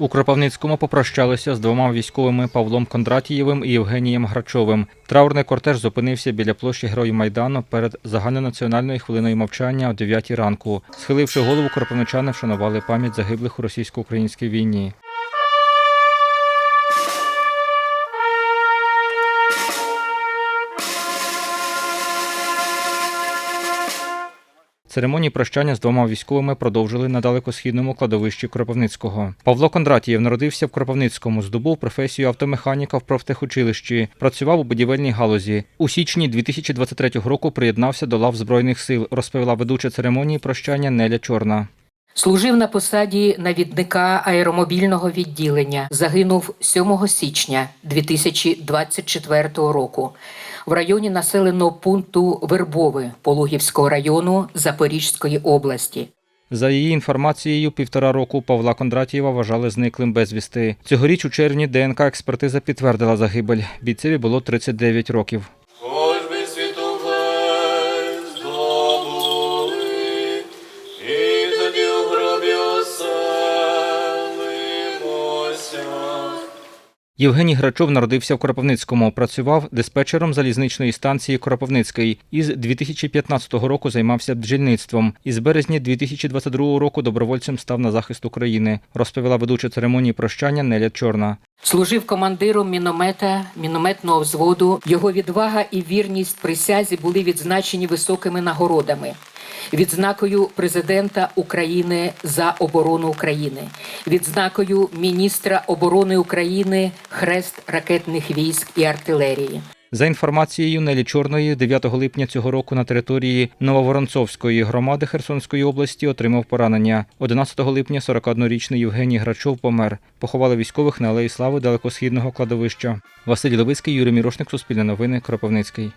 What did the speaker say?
У Кропивницькому попрощалися з двома військовими Павлом Кондратієвим і Євгенієм Грачовим. Траурний кортеж зупинився біля площі Героїв Майдану перед загальнонаціональною хвилиною мовчання о 9 ранку. Схиливши голову, кропивничани вшанували пам'ять загиблих у російсько-українській війні. Церемонії прощання з двома військовими продовжили на далекосхідному кладовищі Кропивницького. Павло Кондратієв народився в Кропивницькому, здобув професію автомеханіка в профтехучилищі, працював у будівельній галузі. У січні 2023 року приєднався до лав Збройних сил, розповіла ведуча церемонії прощання Неля Чорна. Служив на посаді навідника аеромобільного відділення. Загинув 7 січня 2024 року в районі населеного пункту Вербове Пологівського району Запорізької області. За її інформацією, півтора року Павла Кондратієва вважали зниклим безвісти. Цьогоріч у червні ДНК експертиза підтвердила загибель. Бійцеві було 39 років. Євгеній Грачов народився в Кропивницькому, працював диспетчером залізничної станції Кропивницький. Із 2015 року займався бджільництвом. Із березня 2022 року добровольцем став на захист України, розповіла ведуча церемонії прощання Неля Чорна. Служив командиром міномета, мінометного взводу. Його відвага і вірність присязі були відзначені високими нагородами. Відзнакою президента України за оборону України, відзнакою міністра оборони України Хрест ракетних військ і артилерії. За інформацією Нелі Чорної, 9 липня цього року на території Нововоронцовської громади Херсонської області отримав поранення. 11 липня 41-річний Євгеній Грачов помер. Поховали військових на Алеї Слави далекосхідного кладовища. Василь Левицький, Юрій Мірошник, Суспільне новини, Кропивницький.